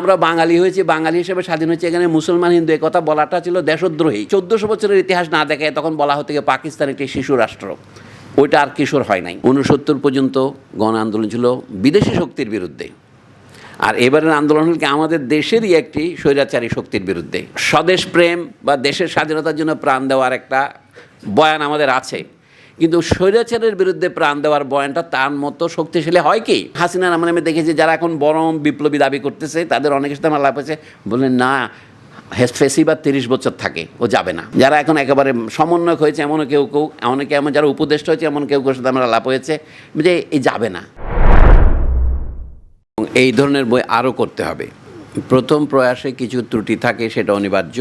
আমরা বাঙালি হয়েছি, বাঙালি হিসেবে স্বাধীন হয়েছে, এখানে মুসলমান হিন্দু এ কথা বলাটা ছিল দেশদ্রোহী। চোদ্দশো বছরের ইতিহাস না দেখে তখন বলা হতো যে পাকিস্তান একটি শিশু রাষ্ট্র। ওইটা আর কিশোর হয় নাই। উনসত্তর পর্যন্ত গণ আন্দোলন ছিল বিদেশি শক্তির বিরুদ্ধে। আর এবারের আন্দোলন হল কি আমাদের দেশেরই একটি স্বৈরাচারী শক্তির বিরুদ্ধে। স্বদেশ প্রেম বা দেশের স্বাধীনতার জন্য প্রাণ দেওয়ার একটা বয়ান আমাদের আছে। কিন্তু স্বৈরাচারের বিরুদ্ধে প্রাণ দেওয়ার বয়ানটা তার মতো শক্তিশালী হয় কি? হাসিনা আমরা আমি দেখেছি যারা এখন বড় বিপ্লবী দাবি করতেছে, তাদের অনেকের সাথে আমার লাভ হয়েছে। বললেন, না ফেসি বা তিরিশ বছর থাকে, ও যাবে না। যারা এখন একেবারে সমন্বয়ক হয়েছে, এমনও কেউ কেউ অনেকে এমন যারা উপদেষ্টা হয়েছে, এমন কেউ কেউ সাথে আমার লাভ হয়েছে যে এই যাবে না। এই ধরনের বই আরও করতে হবে। প্রথম প্রয়াসে কিছু ত্রুটি থাকে, সেটা অনিবার্য।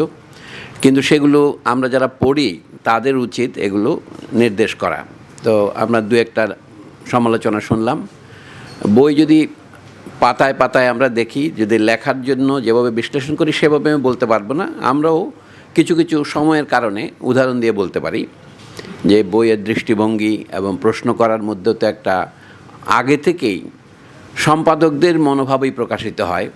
কিন্তু সেগুলো আমরা যারা পড়ি, তাদের উচিত এগুলো নির্দেশ করা। তো আমরা দু একটা সমালোচনা শুনলাম। বই যদি পাতায় পাতায় আমরা দেখি, যদি লেখার জন্য যেভাবে বিশ্লেষণ করি, সেভাবে আমি বলতে পারব না। আমরাও কিছু কিছু সময়ের কারণে উদাহরণ দিয়ে বলতে পারি যে বইয়ের দৃষ্টিভঙ্গি এবং প্রশ্ন করার মধ্যে তো একটা আগে থেকেই সম্পাদকদের মনোভাবই প্রকাশিত হয়।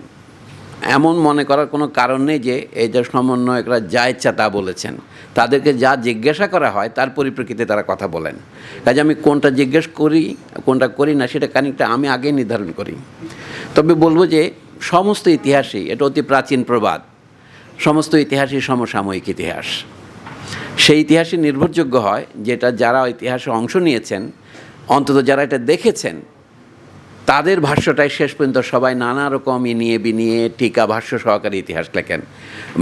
এমন মনে করার কোনো কারণ নেই যে এই যে সমন্বয়করা যা ইচ্ছা তা বলেছেন। তাদেরকে যা জিজ্ঞাসা করা হয় তার পরিপ্রেক্ষিতে তারা কথা বলেন। কাজে আমি কোনটা জিজ্ঞেস করি, কোনটা করি না সেটা খানিকটা আমি আগে নির্ধারণ করি। তবে বলব যে সমস্ত ইতিহাসই, এটা অতি প্রাচীন প্রবাদ, সমস্ত ইতিহাসই সমসাময়িক ইতিহাস। সেই ইতিহাসই নির্ভরযোগ্য হয় যেটা যারা ইতিহাসে অংশ নিয়েছেন, অন্তত যারা এটা দেখেছেন তাদের ভাষ্যটাই শেষ পর্যন্ত সবাই নানা রকম নিয়ে বিনিয়ে টিকা ভাষ্য সহকারে ইতিহাস লেখেন।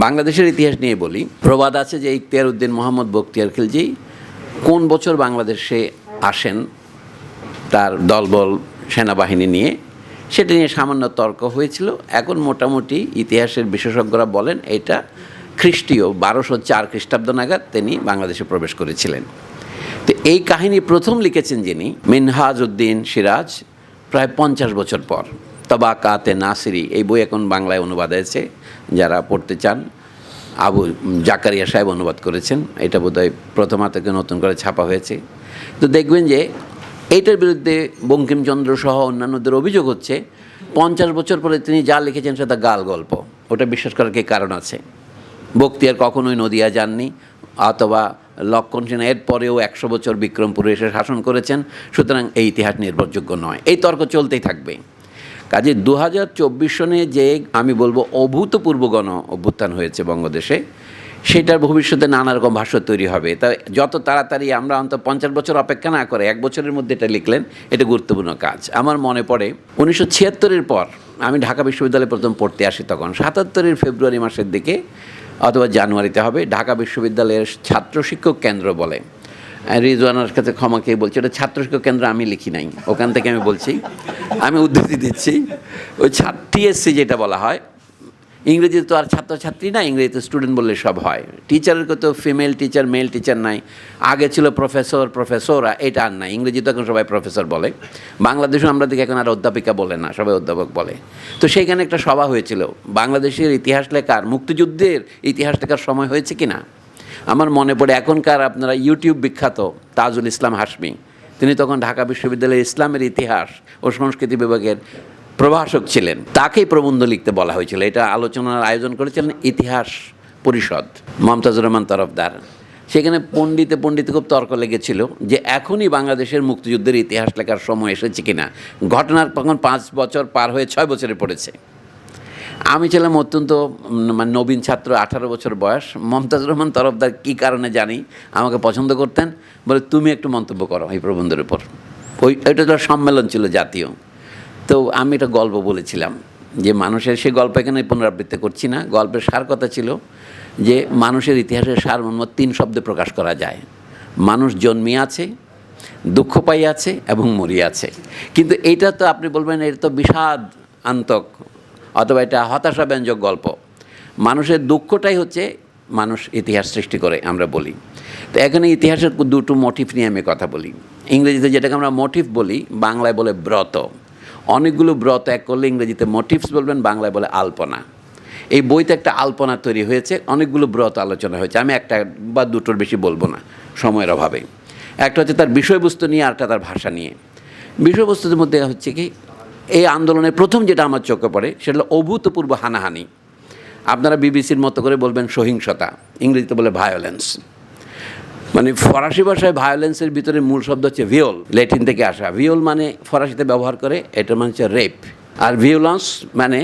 বাংলাদেশের ইতিহাস নিয়ে বলি, প্রবাদ আছে যে ইখতিয়ার উদ্দিন মোহাম্মদ বখতিয়ার খিলজি কোন বছর বাংলাদেশে আসেন তার দলবল সেনাবাহিনী নিয়ে, সেটা নিয়ে সামান্য তর্ক হয়েছিল। এখন মোটামুটি ইতিহাসের বিশেষজ্ঞরা বলেন এটা খ্রিস্টীয়, বারোশো চার খ্রিস্টাব্দ নাগাদ তিনি বাংলাদেশে প্রবেশ করেছিলেন। তো এই কাহিনী প্রথম লিখেছেন যিনি মিনহাজ উদ্দিন সিরাজ প্রায় পঞ্চাশ বছর পর। তবাকাতে নাসিরি, এই বই এখন বাংলায় অনুবাদ হয়েছে। যারা পড়তে চান, আবু জাকারিয়া সাহেব অনুবাদ করেছেন। এটা বোধহয় প্রথমা থেকে নতুন করে ছাপা হয়েছে। তো দেখবেন যে, এইটার বিরুদ্ধে বঙ্কিমচন্দ্র সহ অন্যান্যদের অভিযোগ হচ্ছে, পঞ্চাশ বছর পরে তিনি যা লিখেছেন সেটা গাল গল্প। ওটা বিশ্বাস করার কি কারণ আছে? বক্তিয়ার কখনোই নদিয়া যাননি, অথবা লক্ষণ সেন এর পরেও একশো বছর বিক্রমপুরে এসে শাসন করেছেন। সুতরাং এই ইতিহাস নির্ভরযোগ্য নয়। এই তর্ক চলতেই থাকবে। কাজে দু হাজার চব্বিশ সনে যে, আমি বলব, অভূতপূর্ব গণ অভ্যুত্থান হয়েছে বঙ্গদেশে, সেটার ভবিষ্যতে নানা রকম ভাষ্য তৈরি হবে। তা যত তাড়াতাড়ি আমরা অন্তত পঞ্চাশ বছর অপেক্ষা না করে এক বছরের মধ্যে এটা লিখলেন, এটা গুরুত্বপূর্ণ কাজ। আমার মনে পড়ে, উনিশশো ছিয়াত্তরের পর আমি ঢাকা বিশ্ববিদ্যালয়ে প্রথম পড়তে আসি তখন। সাতাত্তরের ফেব্রুয়ারি মাসের দিকে অথবা জানুয়ারিতে হবে। ঢাকা বিশ্ববিদ্যালয়ের ছাত্র শিক্ষক কেন্দ্র বলে। রিজওয়ানার কাছে ক্ষমা খেয়ে বলছি ওটা ছাত্র শিক্ষক কেন্দ্র আমি লিখি নাই। ওখান থেকে আমি বলছি, আমি উদ্ধৃতি দিচ্ছি। ওই ছাত্রটিএসসি যেটা বলা হয় ইংরেজিতে তো আর ছাত্রছাত্রী না, ইংরেজিতে স্টুডেন্ট বললে সব হয়। টিচারের তো ফিমেল টিচার মেল টিচার নাই। আগে ছিল প্রফেসর প্রফেসররা এটা আর নাই। ইংরেজি তো এখন সবাই প্রফেসর বলে। বাংলাদেশও আমরা দেখি এখন আর অধ্যাপিকা বলে না, সবাই অধ্যাপক বলে। তো সেইখানে একটা সভা হয়েছিল। বাংলাদেশের ইতিহাস লেখার, মুক্তিযুদ্ধের ইতিহাস লেখার সময় হয়েছে কি না আমার মনে পড়ে, এখনকার আপনারা ইউটিউব বিখ্যাত তাজুল ইসলাম হাসমি তিনি তখন ঢাকা বিশ্ববিদ্যালয়ের ইসলামের ইতিহাস ও সংস্কৃতি বিভাগের প্রভাষক ছিলেন। তাকেই প্রবন্ধ লিখতে বলা হয়েছিল। এটা আলোচনার আয়োজন করেছিলেন ইতিহাস পরিষদ মমতাজুর রহমান তরফদার। সেখানে পণ্ডিতে পণ্ডিতে খুব তর্ক লেগেছিল যে এখনই বাংলাদেশের মুক্তিযুদ্ধের ইতিহাস লেখার সময় এসেছে কিনা। ঘটনার তখন পাঁচ বছর পার হয়ে ছয় বছরে পড়েছে। আমি ছিলাম অত্যন্ত মানে নবীন ছাত্র, আঠারো বছর বয়স। মমতাজ রহমান তরফদার কী কারণে জানি, আমাকে পছন্দ করতেন। বলে, তুমি একটু মন্তব্য করো এই প্রবন্ধের উপর। ওই, ওইটা সম্মেলন ছিল জাতীয়। তো আমি একটা গল্প বলেছিলাম যে মানুষের সে গল্প এখানে পুনরাবৃত্তি করছি না। গল্পের সার কথা ছিল যে মানুষের ইতিহাসের সার সারমর্ম তিন শব্দে প্রকাশ করা যায়। মানুষ জন্মিয়ে আছে, দুঃখ পাই আছে এবং মরিয়ে আছে। কিন্তু এইটা তো আপনি বলবেন এটা তো বিষাদ আন্তক অথবা এটা হতাশাব্যঞ্জক গল্প। মানুষের দুঃখটাই হচ্ছে মানুষ ইতিহাস সৃষ্টি করে আমরা বলি। তো এখানে ইতিহাসের দুটো মোটিভ নিয়ে আমি কথা বলি। ইংরেজিতে যেটাকে আমরা মোটিভ বলি, বাংলায় বলে ব্রত। অনেকগুলো ব্রত এক করলে ইংরেজিতে মোটিভস বলবেন, বাংলায় বলে আলপনা। এই বইতে একটা আলপনা তৈরি হয়েছে, অনেকগুলো ব্রত আলোচনা হয়েছে। আমি একটা বা দুটোর বেশি বলব না, সময়ের অভাবে। একটা হচ্ছে তার বিষয়বস্তু নিয়ে আরটা তার ভাষা নিয়ে। বিষয়বস্তুর মধ্যে হচ্ছে কি, এই আন্দোলনের প্রথম যেটা আমার চোখে পড়ে, সেটা হলো অভূতপূর্ব হানাহানি। আপনারা বিবিসির মতো করে বলবেন সহিংসতা, ইংরেজিতে বলে ভায়োলেন্স মানে ফরাসি ভাষায় ভায়োলেন্সের ভিতরে মূল শব্দ হচ্ছে ভিওল ল্যাটিন থেকে আসা। ভিওল মানে ফরাসিতে ব্যবহার করে, এটা মানে হচ্ছে রেপ আর ভিওলেন্স মানে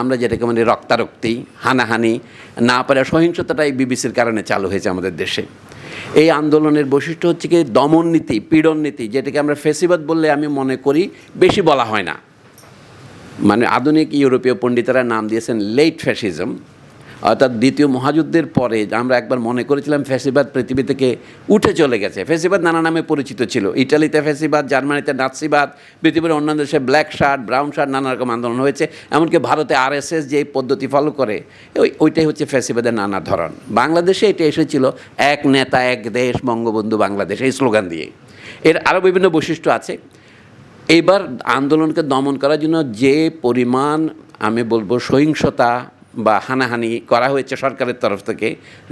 আমরা যেটাকে মানে রক্তারক্তি, হানাহানি, না পারে সহিংসতাটাই বিবিসির কারণে চালু হয়েছে আমাদের দেশে। এই আন্দোলনের বৈশিষ্ট্য হচ্ছে কি, দমন নীতি, পীড়ন নীতি, যেটাকে আমরা ফেসিবাদ বললে আমি মনে করি বেশি বলা হয় না। মানে আধুনিক ইউরোপীয় পণ্ডিতেরা নাম দিয়েছেন লেট ফ্যাসিজম অর্থাৎ দ্বিতীয় মহাযুদ্ধের পরে আমরা একবার মনে করেছিলাম ফ্যাসিবাদ পৃথিবী থেকে উঠে চলে গেছে। ফ্যাসিবাদ নানা নামে পরিচিত ছিল। ইটালিতে ফ্যাসিবাদ, জার্মানিতে নাৎসিবাদ, পৃথিবীর অন্যান্য দেশে ব্ল্যাক শার্ট, ব্রাউন শার্ট নানা রকম আন্দোলন হয়েছে। এমনকি ভারতে আরএসএস যে পদ্ধতি ফলো করে, ওই, ওইটাই হচ্ছে ফ্যাসিবাদের নানা ধরন। বাংলাদেশে এটা এসেছিল, এক নেতা, এক দেশ, বঙ্গবন্ধু বাংলাদেশ, এই স্লোগান দিয়ে। এর আরও বিভিন্ন বৈশিষ্ট্য আছে। এইবার আন্দোলনকে দমন করার জন্য যে পরিমাণ, আমি বলব সহিংসতা বা হানাহানি করা হয়েছে সরকারের তরফ থেকে,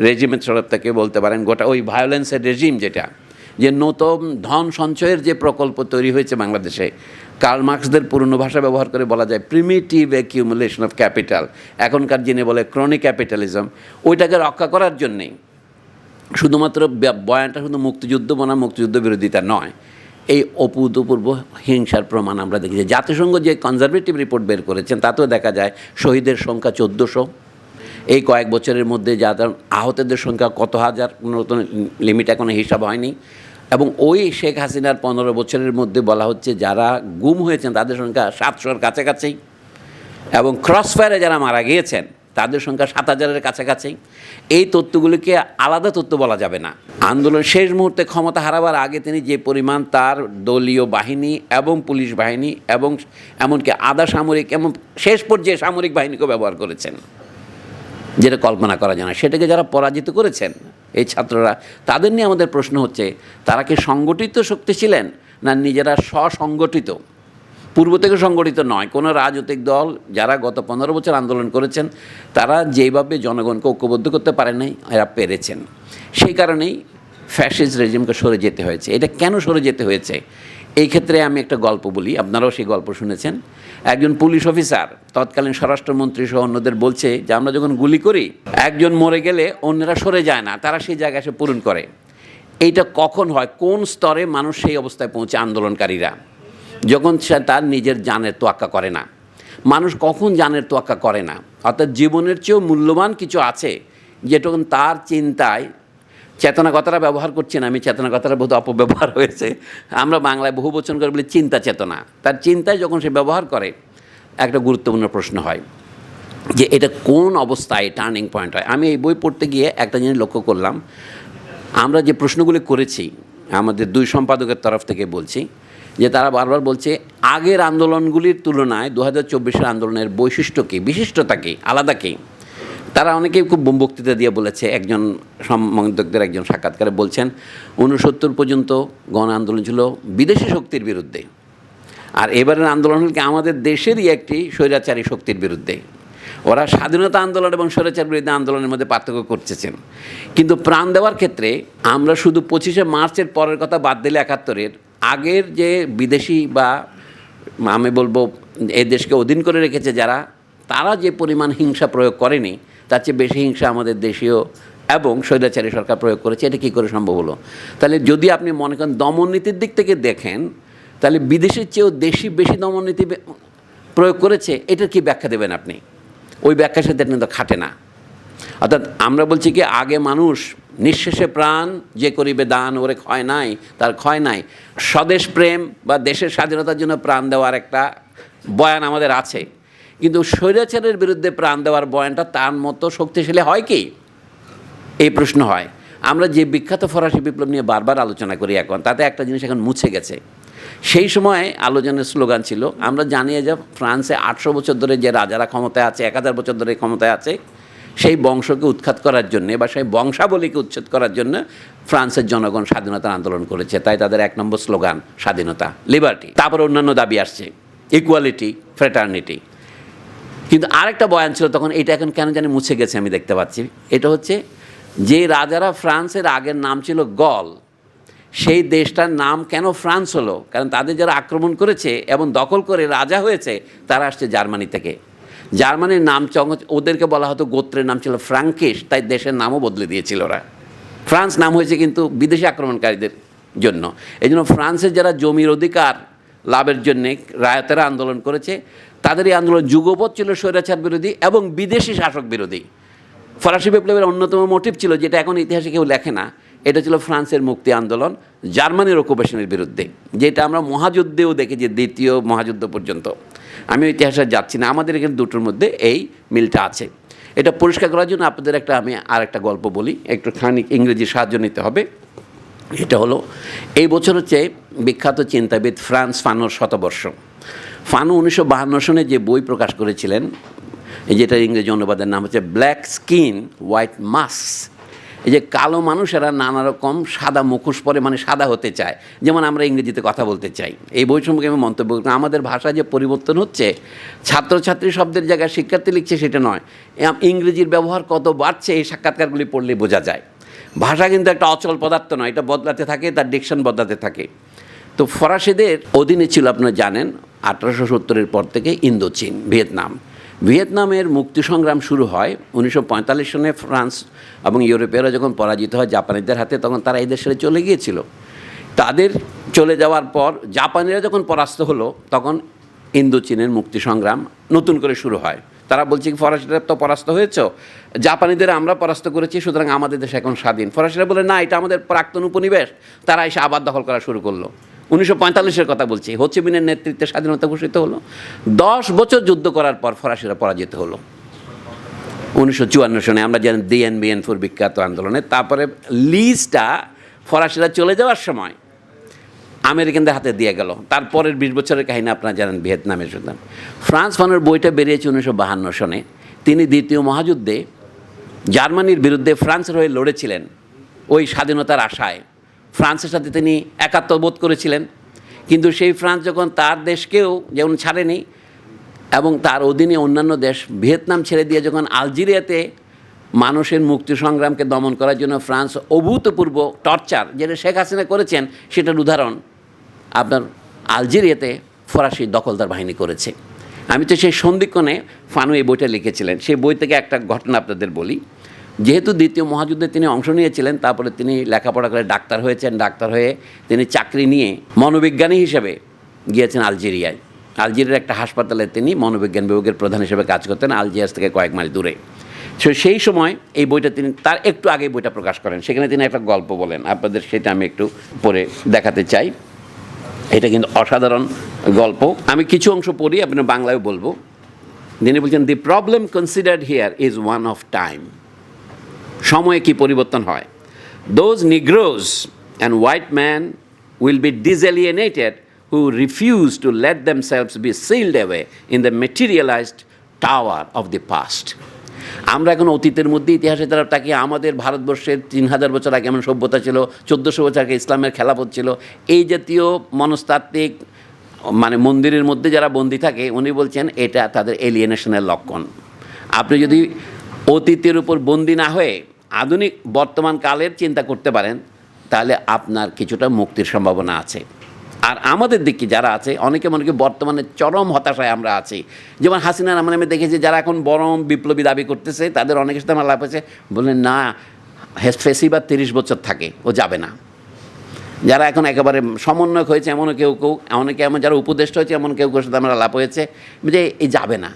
রেজিমের তরফ থেকে বলতে পারেন, গোটা ওই ভায়োলেন্সের রেজিম যেটা, যে নতুন ধন সঞ্চয়ের যে প্রকল্প তৈরি হয়েছে বাংলাদেশে কার্ল মার্কসদের পুরনো ভাষা ব্যবহার করে বলা যায় প্রিমিটিভ অ্যাকিউমুলেশন অফ ক্যাপিটাল এখনকার যিনি বলে ক্রনিক ক্যাপিটালিজম ওইটাকে রক্ষা করার জন্যেই, শুধুমাত্র বয়ানটা শুধু মুক্তিযুদ্ধ বনা মুক্তিযুদ্ধ বিরোধিতা নয় এই অভূতপূর্ব হিংসার প্রমাণ আমরা দেখেছি জাতিসংঘ যে কনজারভেটিভ রিপোর্ট বের করেছেন, তাতেও দেখা যায় শহীদের সংখ্যা চোদ্দোশো। এই কয়েক বছরের মধ্যে যাদের আহতদের সংখ্যা কত হাজার নতুন লিমিট এখনও হিসাব হয়নি। এবং ওই শেখ হাসিনার পনেরো বছরের মধ্যে বলা হচ্ছে যারা গুম হয়েছেন তাদের সংখ্যা সাতশোর কাছাকাছি। এবং ক্রসফায়ারে যারা মারা গিয়েছেন তাদের সংখ্যা সাত হাজারের কাছাকাছি। এই তথ্যগুলিকে আলাদা তথ্য বলা যাবে না। আন্দোলন শেষ মুহূর্তে ক্ষমতা হারাবার আগে তিনি যে পরিমাণ তার দলীয় বাহিনী এবং পুলিশ বাহিনী এবং এমনকি আধা সামরিক এবং শেষ পর্যায়ে সামরিক বাহিনীকেও ব্যবহার করেছেন। যেটা কল্পনা করা যায় না। সেটাকে যারা পরাজিত করেছেন, এই ছাত্ররা, তাদের নিয়ে আমাদের প্রশ্ন হচ্ছে, তারা কি সংগঠিত শক্তি ছিলেন না নিজেরা স্বসংগঠিত? পূর্ব থেকে সংগঠিত নয়, কোনো রাজনৈতিক দল যারা গত পনেরো বছর আন্দোলন করেছেন, তারা যেভাবে জনগণকে ঐক্যবদ্ধ করতে পারে নাই, এরা পেরেছেন। সেই কারণেই ফ্যাসিস্ট রেজিমকে সরে যেতে হয়েছে। এটা কেন সরে যেতে হয়েছে? এই ক্ষেত্রে আমি একটা গল্প বলি, আপনারাও সেই গল্প শুনেছেন। একজন পুলিশ অফিসার, তৎকালীন স্বরাষ্ট্রমন্ত্রী সহ অন্যদের বলছে যে, আমরা যখন গুলি করি, একজন মরে গেলে অন্যরা সরে যায় না, তারা সেই জায়গায় এসে পূরণ করে। এইটা কখন হয়? কোন স্তরে মানুষ সেই অবস্থায় পৌঁছে আন্দোলনকারীরা? যখন সে তার নিজের জানের তোয়াক্কা করে না, মানুষ কখন জানের তোয়াক্কা করে না? অর্থাৎ জীবনের চেয়েও মূল্যবান কিছু আছে যেটা তার চিন্তায় চেতনা কথাটা ব্যবহার করছি না, আমি চেতনা কথাটা অপব্যবহার হয়েছে। আমরা বাংলায় বহু বচন করে বলি চিন্তা চেতনা। তার চিন্তায় যখন সে ব্যবহার করে, একটা গুরুত্বপূর্ণ প্রশ্ন হয় যে এটা কোন অবস্থায় টার্নিং পয়েন্ট হয়? আমি এই বই পড়তে গিয়ে একটা জিনিস লক্ষ্য করলাম। আমরা যে প্রশ্নগুলি করেছি, আমাদের দুই সম্পাদকের তরফ থেকে বলছি যে তারা বারবার বলছে, আগের আন্দোলনগুলির তুলনায় দু হাজার চব্বিশের আন্দোলনের বৈশিষ্ট্য কী, বিশিষ্টতা কী, আলাদা কী? তারা অনেকেই খুব বক্তৃতা দিয়ে বলেছে, একজন সম্পাদকদের একজন সাক্ষাৎকারে বলছেন উনসত্তর পর্যন্ত গণ আন্দোলন ছিল বিদেশি শক্তির বিরুদ্ধে। আর এবারের আন্দোলন হল কি আমাদের দেশেরই একটি স্বৈরাচারী শক্তির বিরুদ্ধে। ওরা স্বাধীনতা আন্দোলন এবং স্বৈরাচার বিরুদ্ধে আন্দোলনের মধ্যে পার্থক্য করতেছেন। কিন্তু প্রাণ দেওয়ার ক্ষেত্রে আমরা শুধু পঁচিশে মার্চের পরের কথা বাদ দিলে একাত্তরের আগের যে বিদেশি বা, আমি বলব এই দেশকে অধীন করে রেখেছে যারা, তারা যে পরিমাণ হিংসা প্রয়োগ করেনি, তার চেয়ে বেশি হিংসা আমাদের দেশীয় এবং স্বৈরাচারী সরকার প্রয়োগ করেছে, এটা কী করে সম্ভব হলো? তাহলে যদি আপনি মনে করেন দমননীতির দিক থেকে দেখেন, তাহলে বিদেশের চেয়েও দেশি বেশি দমননীতি প্রয়োগ করেছে, এটার কি ব্যাখ্যা দেবেন আপনি? ওই ব্যাখ্যার সাথে কিন্তু খাটে না। অর্থাৎ আমরা বলছি কি, আগে মানুষ নিঃশেষে প্রাণ যে করিবে দান ওরে ক্ষয় নাই, তার ক্ষয় নাই। স্বদেশ প্রেম বা দেশের স্বাধীনতার জন্য প্রাণ দেওয়ার একটা বয়ান আমাদের আছে। কিন্তু স্বৈরাচারের বিরুদ্ধে প্রাণ দেওয়ার বয়ানটা তার মতো শক্তিশালী হয় কি? এই প্রশ্ন হয়। আমরা যে বিখ্যাত ফরাসি বিপ্লব নিয়ে বারবার আলোচনা করি এখন, তাতে একটা জিনিস এখন মুছে গেছে। সেই সময় আলোচনার স্লোগান ছিল, আমরা জানিয়ে যে ফ্রান্সে আটশো বছর ধরে যে রাজারা ক্ষমতায় আছে, এক হাজার বছর ধরে ক্ষমতায় আছে সেই বংশকে উৎখাত করার জন্যে বা সেই বংশাবলীকে উচ্ছেদ করার জন্য ফ্রান্সের জনগণ স্বাধীনতার আন্দোলন করেছে। তাই তাদের এক নম্বর স্লোগান, স্বাধীনতা লিবার্টি তারপর অন্যান্য দাবি আসছে ইকুয়ালিটি ফ্রেটার্নিটি কিন্তু আরেকটা বয়ান ছিল, তখন এটা এখন কেন জানি মুছে গেছে আমি দেখতে পাচ্ছি। এটা হচ্ছে, যে রাজারা ফ্রান্সের আগের নাম ছিল গল, সেই দেশটার নাম কেন ফ্রান্স হলো? কারণ তাদের যারা আক্রমণ করেছে এবং দখল করে রাজা হয়েছে, তারা আসছে জার্মানি থেকে। জার্মানির নাম ওদেরকে বলা হতো গোত্রের নাম ছিল ফ্রাঙ্কিশ, তাই দেশের নামও বদলে দিয়েছিল ওরা। ফ্রান্স নাম হয়েছে কিন্তু বিদেশি আক্রমণকারীদের জন্য। এই জন্য ফ্রান্সের যারা জমির অধিকার লাভের জন্যে রায়তেরা আন্দোলন করেছে তাদের এই আন্দোলন যুগপৎ ছিল স্বৈরাচার বিরোধী এবং বিদেশি শাসক বিরোধী। ফরাসি বিপ্লবের অন্যতম মোটিভ ছিল, যেটা এখন ইতিহাসে কেউ লেখে না, এটা ছিল ফ্রান্সের মুক্তি আন্দোলন, জার্মানির অকুপেশনের বিরুদ্ধে, যেটা আমরা মহাযুদ্ধেও দেখেছি, দ্বিতীয় মহাযুদ্ধ পর্যন্ত। আমি ইতিহাসে যাচ্ছি না। আমাদের এখানে দুটোর মধ্যে এই মিলটা আছে। এটা পরিষ্কার করার জন্য আপনাদের একটা আমি আর একটা গল্প বলি। একটু খানিক ইংরেজি সাহায্য নিতে হবে। এটা হলো, এই বছর হচ্ছে বিখ্যাত চিন্তাবিদ ফ্রান্স ফানোর শতবর্ষ। ফানো উনিশশো বাহান্ন সনে যে বই প্রকাশ করেছিলেন যেটা ইংরেজি অনুবাদের নাম হচ্ছে ব্ল্যাক স্কিন হোয়াইট মাস্ক এই যে কালো মানুষেরা নানা রকম সাদা মুখোশ পরে মানে সাদা হতে চায়। যেমন আমরা ইংরেজিতে কথা বলতে চাই। এই বই সম্পর্কে আমি মন্তব্য করি। আমাদের ভাষা যে পরিবর্তন হচ্ছে, ছাত্রছাত্রী শব্দের জায়গায় শিক্ষার্থী লিখছে সেটা নয়। ইংরেজির ব্যবহার কত বাড়ছে, এই সাক্ষাৎকারগুলি পড়লে বোঝা যায়। ভাষা কিন্তু একটা অচল পদার্থ নয়, এটা বদলাতে থাকে, তার ডিকশন বদলাতে থাকে। তো ফরাসিদের অধীনে ছিল, আপনারা জানেন, আঠারোশো সত্তরের পর থেকে ইন্দোচীন, ভিয়েতনাম। ভিয়েতনামের মুক্তি সংগ্রাম শুরু হয় উনিশশো পঁয়তাল্লিশ সনে ফ্রান্স এবং ইউরোপীয়রা যখন পরাজিত হয় জাপানিদের হাতে, তখন তারা এই দেশে চলে গিয়েছিল। তাদের চলে যাওয়ার পর জাপানিরা যখন পরাস্ত হলো, তখন ইন্দোচীনের মুক্তি সংগ্রাম নতুন করে শুরু হয়। তারা বলছে ফরাসিরা তো পরাস্ত হয়েছ? জাপানিদের আমরা পরাস্ত করেছি, সুতরাং আমাদের দেশ এখন স্বাধীন। ফরাসিরা বলে, না, এটা আমাদের প্রাক্তন উপনিবেশ। তারা এসে আবার দখল করা শুরু করল। উনিশশো পঁয়তাল্লিশের কথা বলছি হোচিমিনের নেতৃত্বে স্বাধীনতা ঘোষিত হলো। দশ বছর যুদ্ধ করার পর ফরাসিরা পরাজিত হলো। উনিশশো চুয়ান্ন সনে আমরা জানি ডিএনবিএন ফোর বিখ্যাত আন্দোলনে। তারপরে লিজটা ফরাসিরা চলে যাওয়ার সময় আমেরিকানদের হাতে দিয়ে গেল। তারপরের বিশ বছরের কাহিনী আপনারা জানেন ভিয়েতনামের সুতরাং ফ্রান্স ফানের বইটা বেরিয়েছে উনিশশো বাহান্ন সনে। তিনি দ্বিতীয় মহাযুদ্ধে জার্মানির বিরুদ্ধে ফ্রান্সের হয়ে লড়েছিলেন ওই স্বাধীনতার আশায়। ফ্রান্সের সাথে তিনি একাত্ম বোধ করেছিলেন। কিন্তু সেই ফ্রান্স যখন তার দেশকেও যেমন ছাড়েনি এবং তার অধীনে অন্যান্য দেশ ভিয়েতনাম ছেড়ে দিয়ে যখন আলজেরিয়াতে মানুষের মুক্তি সংগ্রামকে দমন করার জন্য ফ্রান্স অভূতপূর্ব টর্চার যেটা শেখ হাসিনা করেছেন, সেটার উদাহরণ আপনার আলজেরিয়াতে ফরাসি দখলদার বাহিনী করেছে। আমি তো সেই সন্ধিক্ষণে ফানু এই বইটা লিখেছিলেন। সেই বই থেকে একটা ঘটনা আপনাদের বলি। যেহেতু দ্বিতীয় মহাযুদ্ধে তিনি অংশ নিয়েছিলেন, তারপরে তিনি লেখাপড়া করে ডাক্তার হয়েছেন, ডাক্তার হয়ে তিনি চাকরি নিয়ে মনোবিজ্ঞানী হিসেবে গিয়েছেন আলজেরিয়ায়। আলজেরিয়ার একটা হাসপাতালে তিনি মনোবিজ্ঞান বিভাগের প্রধান হিসেবে কাজ করতেন, আলজিয়াস থেকে কয়েক মাইল দূরে। সো সেই সময় এই বইটা তিনি, তার একটু আগে বইটা প্রকাশ করেন। সেখানে তিনি একটা গল্প বলেন, আপনাদের সেটা আমি একটু পরে দেখাতে চাই। এটা কিন্তু অসাধারণ গল্প। আমি কিছু অংশ পড়ি, আপনার বাংলায় বলব। তিনি বলছেন the problem considered here is one of time সময়ে কি পরিবর্তন হয়? Those negroes and white man will be disalienated who refuse to let themselves be sealed away in the materialized tower of the past আমরা এখন অতীতের মধ্যে ইতিহাসে তারা তাকিয়ে আমাদের ভারতবর্ষের তিন হাজার বছর আগে এমন সভ্যতা ছিল, চোদ্দোশো বছর আগে ইসলামের খেলাপথ ছিল। এই জাতীয় মনস্তাত্ত্বিক মানে মন্দিরের মধ্যে যারা বন্দি থাকে, উনি বলছেন এটা তাদের এলিয়েনেশনের লক্ষণ। আপনি যদি অতীতের উপর বন্দি না হয়ে আধুনিক বর্তমান কালের চিন্তা করতে পারেন, তাহলে আপনার কিছুটা মুক্তির সম্ভাবনা আছে। আর আমাদের দিকে যারা আছে, অনেকে মনে করি বর্তমানে চরম হতাশায় আমরা আছি। যেমন হাসিনা রহমান আমি দেখেছি, যারা এখন বরম বিপ্লবী দাবি করতেছে, তাদের অনেকের সাথে আমার লাভ হয়েছে, বললেন, না ফেসিবার তিরিশ বছর থাকে, ও যাবে না। যারা এখন একেবারে সমন্বয়ক হয়েছে এমন কেউ কেউ অনেকে এমন যারা উপদেষ্টা হয়েছে, এমন কেউ কেউ সাথে আমরা লাভ হয়েছে, যে এই যাবে না।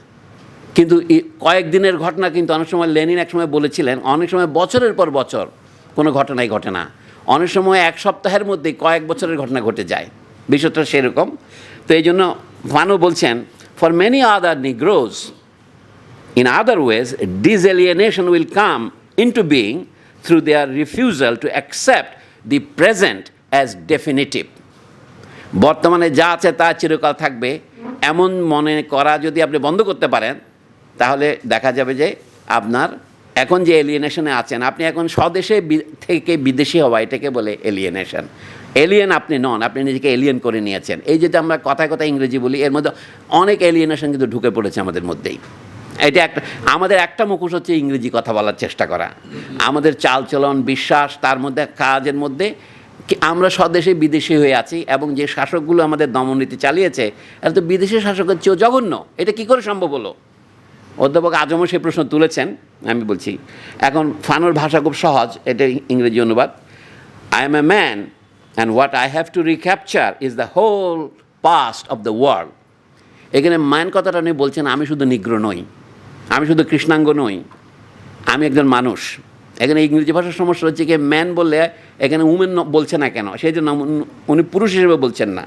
কিন্তু কয়েকদিনের ঘটনা কিন্তু অনেক সময় লেনিন এক সময় বলেছিলেন অনেক সময় বছরের পর বছর কোনো ঘটনাই ঘটে না। অনেক সময় এক সপ্তাহের মধ্যে কয়েক বছরের ঘটনা ঘটে যায়। বিষয়টা সেরকম। তো এই জন্য ভানু বলছেন for many other negroes In other ways, disalienation will come into being through their refusal to accept the present as definitive. বর্তমানে যা আছে তা চিরকাল থাকবে। এমন মনে করা যদি আপনি বন্ধ করতে পারেন তাহলে দেখা যাবে যে আপনার এখন যে এলিয়েনেশনে আছেন, আপনি এখন স্বদেশে থেকে বিদেশি হওয়া, এটাকে বলে এলিয়েনেশন এলিয়েন আপনি নন, আপনি নিজেকে এলিয়েন করে নিয়েছেন। এই যেটা আমরা কথায় কথায় ইংরেজি বলি, এর মধ্যে অনেক এলিয়েনেশন কিন্তু ঢুকে পড়েছে আমাদের মধ্যেই। এটা একটা, আমাদের একটা মুখোশ হচ্ছে ইংরেজি কথা বলার চেষ্টা করা। আমাদের চালচলন, বিশ্বাস, তার মধ্যে, কাজের মধ্যে আমরা স্বদেশে বিদেশি হয়ে আছি এবং যে শাসকগুলো আমাদের দমননীতি চালিয়েছে, এরা তো বিদেশি শাসকের চেয়েও জঘন্য। এটা কি করে সম্ভব হলো? অধ্যাপক আজমও সেই প্রশ্ন তুলেছেন, আমি বলছি, এখন ফানোর ভাষা খুব সহজ এটা ইংরেজি অনুবাদ। I am a man and what I have to recapture is the whole past of the world এখানে ম্যান কথাটা উনি বলছেন, আমি শুধু নিগ্র নই, আমি শুধু কৃষ্ণাঙ্গ নই, আমি একজন মানুষ। এখানে ইংরেজি ভাষার সমস্যা হচ্ছে কি ম্যান বললে এখানে উমেন বলছে না কেন? সেই জন্য উনি- পুরুষ হিসেবে বলছেন না,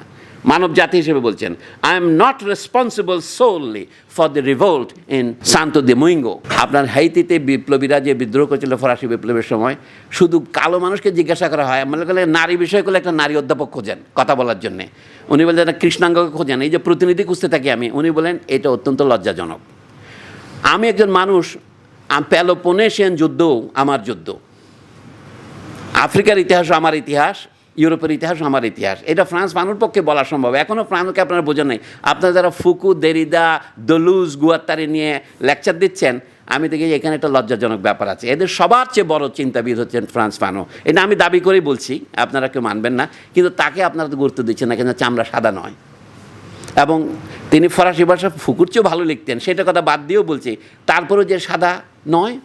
মানব জাতি হিসেবে বলছেন। I am not responsible solely for the revolt in Santo Domingo আপনার হাইতিতে বিপ্লবীরা যে বিদ্রোহ করেছিল, ফরাসি বিপ্লবের সময়, শুধু কালো মানুষকে জিজ্ঞাসা করা হয়, মনে করলে নারী বিষয় করলে একটা নারী অধ্যাপক খোঁজেন, কথা বলার জন্যে। উনি বলেন একটা কৃষ্ণাঙ্গকে খোঁজেন। এই যে প্রতিনিধি খুঁজতে থাকি আমি, উনি বলেন এটা অত্যন্ত লজ্জাজনক। আমি একজন মানুষ প্যালোপোনেশিয়ান যুদ্ধও আমার যুদ্ধ। আফ্রিকার ইতিহাস আমার ইতিহাস, ইউরোপের ইতিহাস আমার ইতিহাস। এটা ফ্রান্স মানুষ পক্ষে বলা সম্ভব। এখনও ফ্রান্সকে আপনারা বোঝেন নাই। আপনারা যারা ফুকু, দেরিদা, দলুজ, গুয়াত্তারি নিয়ে লেকচার দিচ্ছেন, আমি দেখি এখানে একটা লজ্জাজনক ব্যাপার আছে। এদের সবার চেয়ে বড় চিন্তাবিদ হচ্ছেন ফ্রান্স ফানো এটা আমি দাবি করেই বলছি, আপনারা কেউ মানবেন না, কিন্তু তাকে আপনারা তো গুরুত্ব দিচ্ছেন না কিন্তু চামড়া সাদা নয়। এবং তিনি ফরাসি ভাষা ফুকুর চেয়েও ভালো লিখতেন, সেটা কথা বাদ দিয়েও বলছি। তারপরেও যে সাদা নয়,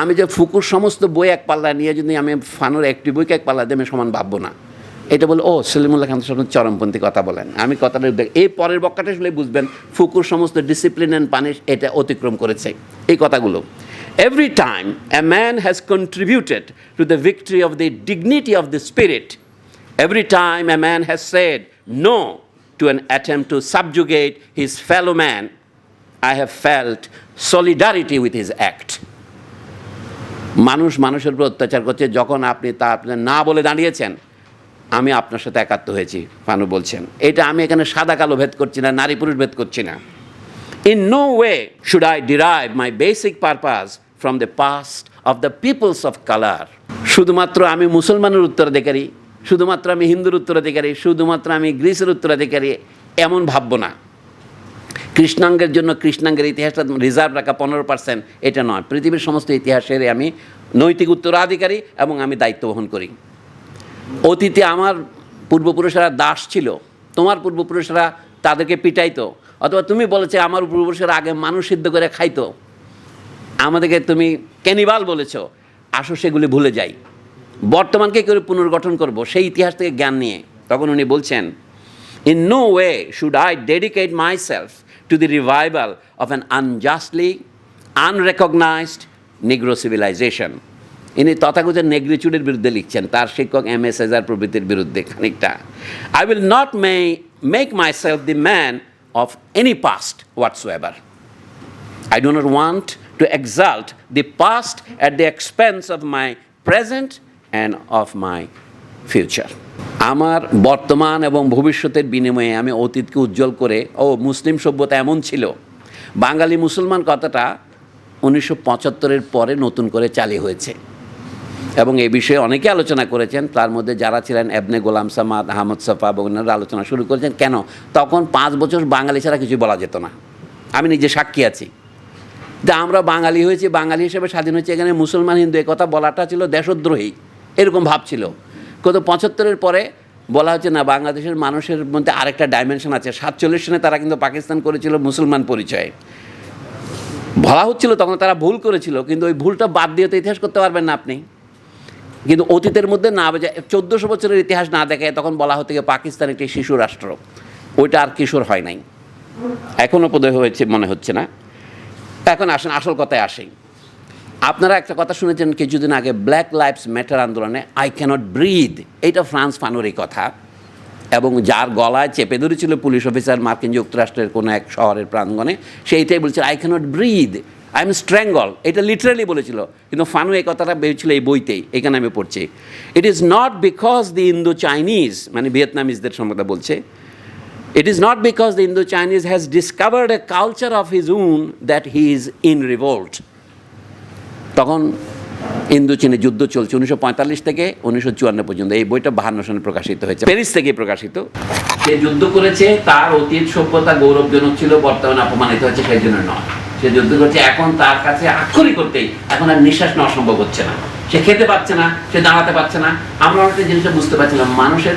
আমি যে ফুকুর সমস্ত বই এক পাল্লা নিয়ে যদি আমি ফানুর একটি বইকে এক পাল্লা দিয়ে আমি সমান ভাববো না। এটা বলে, ও, সলিমুল্লাহ খান সাহেব চরমপন্থী কথা বলেন। আমি কথাটা এই পরের বক্কাটা শুনে বুঝবেন, ফুকুর সমস্ত ডিসিপ্লিন অ্যান্ড পানিশ এটা অতিক্রম করেছে, এই কথাগুলো। Every time a man has contributed to the victory of the dignity of the spirit every time a man has said, no to an attempt to subjugate his fellow man, I have felt solidarity with his act. মানুষ মানুষের উপর অত্যাচার করছে যখন আপনি তা আপনি না বলে দাঁড়িয়েছেন আমি আপনার সাথে একাত্ম হয়েছি ফানু বলছেন এটা আমি এখানে সাদা কালো ভেদ করছি না নারী পুরুষ ভেদ করছি না In no way should I derive my basic purpose from the past of the peoples of color. শুধুমাত্র আমি মুসলমানের উত্তরাধিকারী শুধুমাত্র আমি হিন্দুর উত্তরাধিকারী, শুধুমাত্র আমি গ্রিসের উত্তরাধিকারী, এমন ভাববো না। কৃষ্ণাঙ্গের জন্য কৃষ্ণাঙ্গের ইতিহাসটা রিজার্ভ রাখা পনেরো পার্সেন্ট এটা নয়। পৃথিবীর সমস্ত ইতিহাসের আমি নৈতিক উত্তরাধিকারী এবং আমি দায়িত্ব বহন করি। অতীতে আমার পূর্বপুরুষেরা দাস ছিল, তোমার পূর্বপুরুষেরা তাদেরকে পিটাইতো, অথবা তুমি বলেছে আমার পূর্বপুরুষেরা আগে মানুষ সিদ্ধ করে খাইতো। আমাদেরকে তুমি ক্যানিবাল বলেছ, আসো সেগুলি ভুলে যাই। বর্তমানকে করে পুনর্গঠন করব? সেই ইতিহাস থেকে জ্ঞান নিয়ে। তখন উনি বলছেন in no way should I dedicate myself to the revival of an unjustly unrecognized negro civilization ইনি তথাকথিত নেগ্রিচুডের বিরুদ্ধে লিখছেন, তার শিক্ষক এম এস এজার প্রভৃতির বিরুদ্ধে খানিকটা। I will not may make myself the man of any past whatsoever I do not want to exalt the past at the expense of my present and of my future. আমার বর্তমান এবং ভবিষ্যতের বিনিময়ে আমি অতীতকে উজ্জ্বল করে, ও মুসলিম সভ্যতা এমন ছিল, বাঙালি মুসলমান কথাটা উনিশশো পঁচাত্তরের পরে নতুন করে চালু হয়েছে। এবং এই বিষয়ে অনেকে আলোচনা করেছেন, তার মধ্যে যারা ছিলেন এবনে গোলাম সামাদ, আহমদ সাফা, এবং অন্যরা আলোচনা শুরু করেছেন, কেন? তখন পাঁচ বছর বাঙালি ছাড়া কিছু বলা যেত না। আমি নিজে সাক্ষী আছি। যে আমরা বাঙালি হয়েছি, বাঙালি হিসেবে স্বাধীন হয়েছে, এখানে মুসলমান হিন্দু এই কথা বলাটা ছিল দেশদ্রোহী। এরকম ভাব ছিল। কত পঁচাত্তরের পরে বলা হচ্ছে, না, বাংলাদেশের মানুষের মধ্যে আরেকটা ডাইমেনশন আছে। সাতচল্লিশ সনে তারা কিন্তু পাকিস্তান করেছিল মুসলমান পরিচয়ে। বলা হচ্ছিল, তখন তারা ভুল করেছিল, কিন্তু ওই ভুলটা বাদ দিয়ে তো ইতিহাস করতে পারবেন না আপনি। কিন্তু অতীতের মধ্যে না চোদ্দোশো বছরের ইতিহাস না দেখে তখন বলা হতো যে পাকিস্তান একটি শিশু রাষ্ট্র। ওইটা আর কিশোর হয় নাই। এখনও বোধহয় হয়েছে, মনে হচ্ছে না। এখন আসেন, আসল কথায় আসেই আপনারা একটা কথা শুনেছেন কিছুদিন আগে ব্ল্যাক লাইফস ম্যাটার আন্দোলনে আই ক্যানট ব্রিদ এইটা ফ্রান্স ফানোরই কথা। এবং যার গলায় চেপে ধরেছিল পুলিশ অফিসার মার্কিন যুক্তরাষ্ট্রের কোনো এক শহরের প্রাঙ্গণে, সেইটাই বলছিল I can't breathe I am strangle এটা লিটারালি বলেছিল। কিন্তু ফানু এই কথাটা বেরিয়েছিল এই বইতেই, এখানে আমি পড়ছি। It is not because the Indo Chinese মানে ভিয়েতনামিজদের সম্বন্ধে বলছে, It is not because the Indo Chinese has discovered a culture of his own that he is in revolt. তখন ইন্দো চীনে যুদ্ধ চলছে, উনিশশো পঁয়তাল্লিশ থেকে উনিশশো চুয়ান্ন পর্যন্ত। এই বইটা বাহান্ন সনে প্রকাশিত হয়েছে। প্যারিস থেকে প্রকাশিত। সে যুদ্ধ করেছে, তার অতীত সভ্যতা, গৌরবজনক ছিল, বর্তমানে অপমানিত হচ্ছে সেই জন্য নয়। সে যুদ্ধ করছে, এখন তার কাছে আক্ষরিক করতেই এখন আর নিঃশ্বাস নেওয়া সম্ভব হচ্ছে না। সে খেতে পাচ্ছে না, সে দাঁড়াতে পারছে না। আমরা অনেকটা জিনিসটা বুঝতে পারছিলাম, মানুষের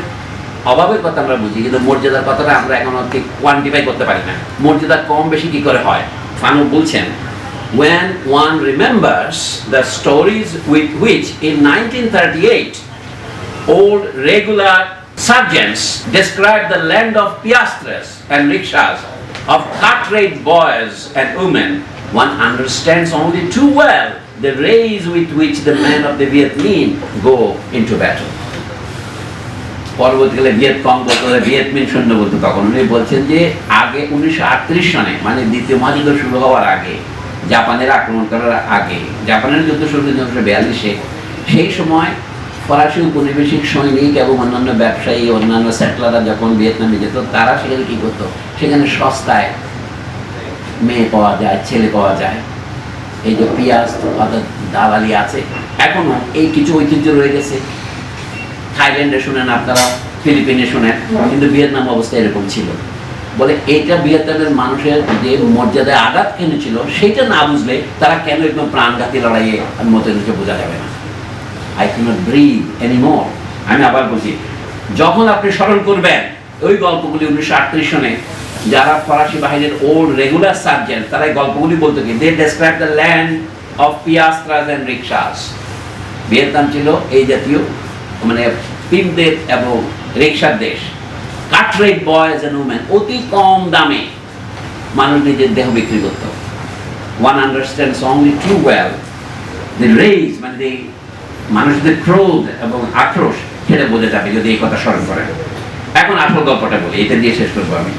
অভাবের কথা আমরা বুঝি, কিন্তু মর্যাদার কথাটা আমরা এখন ঠিক কোয়ান্টিফাই করতে পারি না। মর্যাদা কম বেশি কি করে হয়? ফানু বলছেন when one remembers the stories with which in 1938 old regular sergeants described the land of piastres and rickshaws, of cut-rate boys and women, one understands only too well the rays with which the men of the Viet Minh go into battle. পরবর্তীকালে Viet Cong বলতো Viet মিন সৈন্য বলতো তখন উনি বলছেন যে আগে উনিশশো আটত্রিশ সনে মানে দ্বিতীয় মহাযুদ্ধ শুরু হওয়ার আগে জাপানের আক্রমণ করার আগে, জাপানের যুদ্ধ শুরু উনিশশো বিয়াল্লিশে, সেই সময় ফরাসি উপনিবেশিক সৈনিক এবং অন্যান্য ব্যবসায়ী, অন্যান্য সেটলাররা যখন ভিয়েতনামে যেত, তারা সেখানে কী করতো? সেখানে সস্তায় মেয়ে পাওয়া যায়, ছেলে পাওয়া যায়। এই যে পিঁয়াজ অর্থাৎ দালালি আছে। এখনও এই কিছু ঐতিহ্য রয়ে গেছে। থাইল্যান্ডে শুনেন আপনারা, ফিলিপিনে শুনেন, কিন্তু ভিয়েতনাম অবস্থা এরকম ছিল। বলে এটা ভিয়েতনামের মানুষের যে মর্যাদায় আঘাত কেন ছিল, সেটা না বুঝলে তারা কেন একদম প্রাণঘাতী লড়াইয়ে মতো কিছু বোঝা যাবে না। আই ক্যানট ব্রিথ এনিমোর আমি আবার বলছি, যখন আপনি স্মরণ করবেন, ওই গল্পগুলি উনিশশো আটত্রিশ সনে যারা ফরাসি বাহিনীর ওল্ড রেগুলার সার্জেন্ট তারা এই গল্পগুলি বলতো কি they describe the land of piastres and rickshaws Vietnam ছিল এই জাতীয় মানে পিমদের এবং রিক্সার দেশ। কাটরেট বয়েজ অ্যান্ড উমেন অতি কম দামে মানুষ নিজের দেহ বিক্রি করত। One understands only too well the rage মানে দি মানুষদের ক্রোধ এবং আক্রোশ, সেটা বোঝা যাবে যদি এই কথা স্মরণ করেন। এখন আসল গল্পটা বলি, এটা দিয়ে শেষ করব আমি।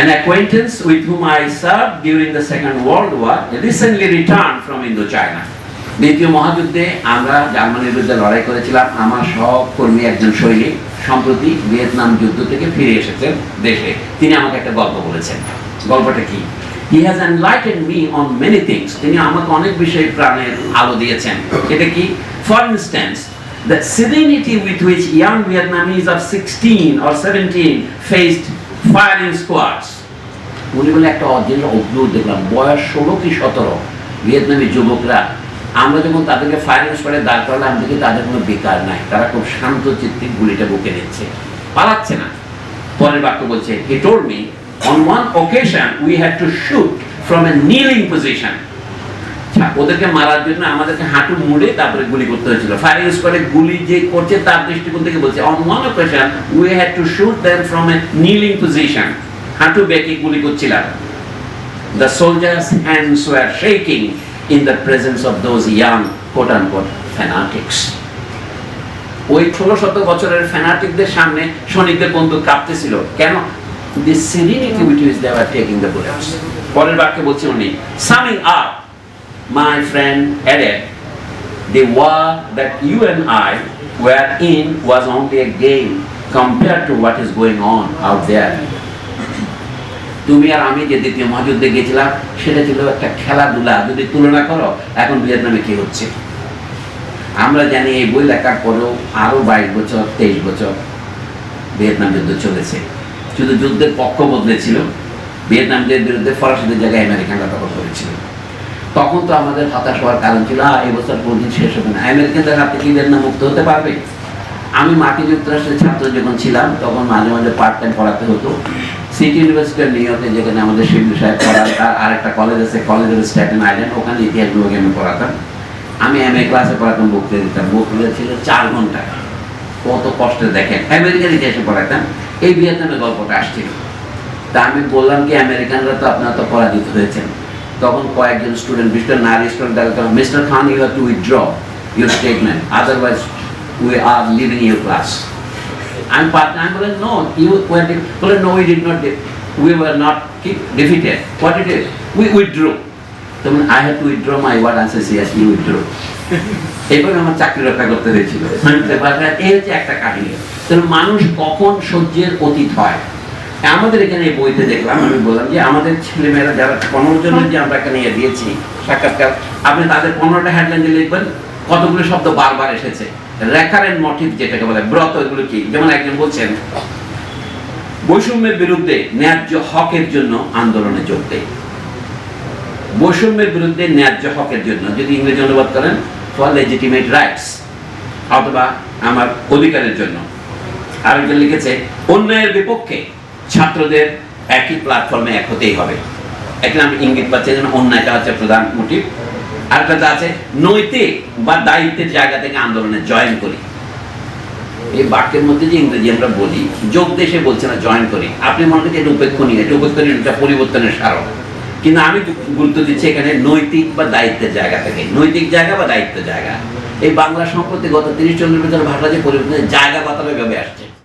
An acquaintance with whom I served during the Second World War recently returned from Indochina. দ্বিতীয় মহাযুদ্ধে আমরা জার্মানির বিরুদ্ধে লড়াই করেছিলাম। আমার সহকর্মী একজন সৈনিক সম্প্রতি ভিয়েতনাম যুদ্ধ থেকে ফিরে এসেছেন দেশে। তিনি আমাকে একটা গল্প বলেছেন। গল্পটা কি? He has enlighten me on many things তিনি আমাকে অনেক বিষয়ে প্রাণের আলো দিয়েছেন। এটা কি? For instance The serenity with which young Vietnamese of 16 or 17 faced firing squads. উনি বলে, একটা অদ্ভুত দেখলাম। বয়স ষোলো কি সতেরো? ভিয়েতনামি যুবকরা আমরা যখন তাদেরকে ফায়ারিং স্কোয়াডে দাঁড় করালাম, দেখি তাদের কোনো বেকার নাই। তারা খুব শান্ত চিত্তে গুলিটা বুকে নিচ্ছে। পালাচ্ছে না। পরের বাক্য বলছে he told me on one occasion we had to shoot from a kneeling position ওদেরকে মারার জন্য আমাদেরকে হাঁটু মুড়ে তারপরে গুলি করতে হয়েছিল। ফায়ারিং স্কোয়াডে গুলি যে করছে তার দৃষ্টিকোণ থেকে বলছে on one occasion we had to shoot them from a kneeling position হাঁটু বেঁকে গুলি করছিলাম। The soldiers hands were shaking the presence of those young quote unquote fanatics ওই ষোলো শত বছরের ফ্যানাটিকদের সামনে সৈনিকদের বন্দুক কাঁপতেছিল। কেন? The serenity which is they are taking the bullets পরের বাক্যে বলছেন উনি summing up my friend added, the war that you and I were in was only a game compared to what is going on out there. তুমি আর আমি যে দ্বিতীয় মহাযুদ্ধে গেছিলাম সেটা ছিল একটা খেলাধুলা। যদি তুলনা করো, এখন ভিয়েতনামে কি হচ্ছে? আমরা জানি এই বই লেখার পরেও আরও বাইশ বছর, তেইশ বছর ভিয়েতনাম যুদ্ধ চলেছে। শুধু যুদ্ধের পক্ষ বদলেছিল ভিয়েতনামদের বিরুদ্ধে ফরাসিদের জায়গায় আমেরিকানরা দখল করেছিল। তখন তো আমাদের হতাশ হওয়ার কারণ ছিল এই বছর কোনদিন শেষ হবে না। আমেরিকানদের হাতে কি ভিয়েতনাম মুক্ত হতে পারবে? আমি মার্কিন যুক্তরাষ্ট্রের ছাত্র যখন ছিলাম, তখন মাঝে মাঝে পার্ট টাইম পড়াতে হতো। সিটি ইউনিভার্সিটি নিউ ইয়র্কে যেখানে আমাদের শিবলু সাহেব পড়ান, তার আরেকটা কলেজ আছে কলেজ অফ স্ট্যাটেন আইল্যান্ড ওখানে ইতিহাস বিভাগে আমি পড়াতাম। আমি এম এ ক্লাসে পড়াতাম বক্তৃতা দিতাম। বক্তৃতা ছিল চার ঘণ্টা। কত কষ্টে দেখেন আমেরিকার ইতিহাসে পড়াতাম। এই ভিয়েতনামের গল্পটা আসছিল। তা আমি বললাম কি, আমেরিকানরা তো আপনারা তো পরাজিত হয়েছেন। তখন কয়েকজন স্টুডেন্ট মিস্টার নারী student mister Khan you have to withdraw your statement otherwise we are leaving your class আমি পার্ট আমি বলেন নো ইউ বলে no we did not we were not defeated what it is we withdraw তখন I have to withdraw my word answer সিয়াস you withdraw এইভাবে আমার চাকরি রক্ষা করতে হয়েছিল। এই হচ্ছে একটা কাহিনী। তাহলে মানুষ কখন সহ্যের অতীত হয়? আমাদের এখানে এই বইতে দেখলাম আমি বললাম যে আমাদের ছেলেমেয়েরা যারা পনেরো জনের যে আমরা এখানে দিয়েছি সাক্ষাৎকার আপনি তাদের পনেরোটা হেডলাইন দিয়ে লিখবেন কতগুলো শব্দ বারবার এসেছে। রেকারেন্ট মোটিভ যেটাকে বলে, ব্রত, এগুলো কি? যেমন একজন বলছেন, বৈষম্যের বিরুদ্ধে ন্যায্য হকের জন্য আন্দোলনে যোগ দেয় বৈষম্যের বিরুদ্ধে ন্যায্য হকের জন্য, যদি ইংরেজি অনুবাদ করেন ফর লেজিটিমেট রাইটস অথবা আমার অধিকারের জন্য। আরেকজন লিখেছে, অন্যায়ের বিপক্ষে ছাত্রদের একই প্ল্যাটফর্মে এক হতেই হবে। এখানে আমি ইঙ্গিত পাচ্ছি যেন অন্যায়টা হচ্ছে প্রধান মোটিভ আরেকটা আছে, নৈতিক বা দায়িত্বের জায়গা থেকে আন্দোলনে জয়েন করি। এই বাক্যের মধ্যে যে ইংরেজি আমরা বলি, যোগ দেশে বলছে না জয়েন করি। আপনি মনে করছেন এটা উপেক্ষণীয় এটা উপেক্ষণীয়, এটা পরিবর্তনের স্মারক কিন্তু আমি গুরুত্ব দিচ্ছি এখানে নৈতিক বা দায়িত্বের জায়গা থেকে। নৈতিক জায়গা বা দায়িত্বের জায়গা। এই বাংলা সম্পত্তি গত তিরিশ চল্লিশ বছর ভাষা যে পরিবর্তনের জায়গা কথা এভাবে আসছে।